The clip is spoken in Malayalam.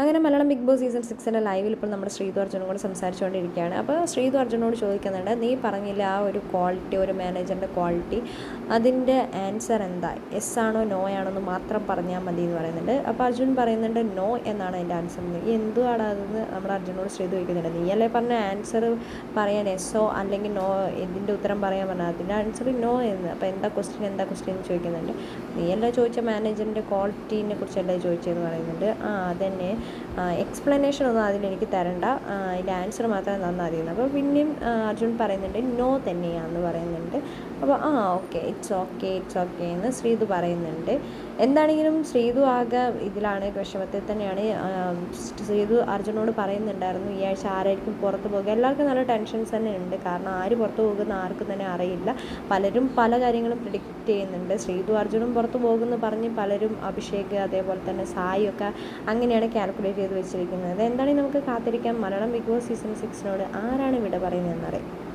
അങ്ങനെ മലയാളം ബിഗ് ബോസ് സീസൺ സിക്സിന്റെ ലൈവിൽ ഇപ്പോൾ നമ്മുടെ ശ്രീതു അർജുനും കൂടെ സംസാരിച്ചുകൊണ്ടിരിക്കുകയാണ്. അപ്പോൾ ശ്രീതു അർജുനോട് ചോദിക്കുന്നുണ്ട് നീ പറഞ്ഞില്ല ആ ഒരു ക്വാളിറ്റി ഒരു മാനേജറിന്റെ ക്വാളിറ്റി അതിന്റെ ആൻസർ എന്താ? എസ് ആണോ നോ ആണോ എന്ന് മാത്രം പറഞ്ഞാൽ മതി എന്ന് പറയുന്നുണ്ട്. അപ്പോൾ അർജുൻ പറയുന്നുണ്ട് നോ എന്നാണ് എന്റെ ആൻസർ എന്ന്. എന്തുവാണ് അതെന്ന് നമ്മൾ അർജുനോട് ശ്രീതു ചോദിക്കുന്നുണ്ട്. നീയല്ലേ പറഞ്ഞ ആൻസർ പറയാൻ എസ്സോ അല്ലെങ്കിൽ നോ ഇതിന്റെ ഉത്തരം പറയാൻ പറഞ്ഞാൽ അതിന്റെ ആൻസർ നോ എന്ന്. അപ്പോൾ എന്താ ക്വസ്റ്റ്യൻ എന്താ ക്വസ്റ്റ്യൻ എന്ന് ചോദിക്കുന്നുണ്ട്. നീയല്ലേ ചോദിച്ച മാനേജറിന്റെ ക്വാളിറ്റീനെ കുറിച്ചല്ലേ ചോദിച്ചതെന്ന് പറയുന്നുണ്ട്. ആ അതന്നെ എക്സ്പ്ലനേഷൻ ഒന്നും അതിലെനിക്ക് തരണ്ട. അതിന്റെ ആൻസർ മാത്രമേ തന്നാൽ മതി അപ്പോൾ പിന്നെയും അർജുൻ പറയുന്നുണ്ട് നോ തന്നെയാണെന്ന് പറയുന്നുണ്ട്. അപ്പോൾ ആ okay it's okay it's okay എന്ന് ശ്രീതു പറയുന്നുണ്ട്. എന്താണെങ്കിലും ശ്രീതു ആകെ ഇതിലാണ് വിഷമത്തിൽ തന്നെയാണ്. ശ്രീതു അർജുനോട് പറയുന്നുണ്ടായിരുന്നു ഈ ആഴ്ച ആരായിരിക്കും പുറത്ത് പോകുക? എല്ലാവർക്കും നല്ല ടെൻഷൻസ് തന്നെ ഉണ്ട്. കാരണം ആര് പുറത്ത് പോകുന്ന ആർക്കും തന്നെ അറിയില്ല. പലരും പല കാര്യങ്ങളും പ്രിഡിക്റ്റ് ചെയ്യുന്നുണ്ട്. ശ്രീതു അർജുനും പുറത്ത് പോകുമെന്ന് പറഞ്ഞ് പലരും അഭിഷേക് അതേപോലെ തന്നെ സായി ഒക്കെ അങ്ങനെയാണ് കാൽക്കുലേറ്റ് ചെയ്ത് വെച്ചിരിക്കുന്നത്. എന്താണെങ്കിൽ നമുക്ക് കാത്തിരിക്കാം? മലയാളം ബിഗ് ബോസ് സീസൺ സിക്സിനോട് ആരാണ് വിട പറയുന്നതെന്നറിയാം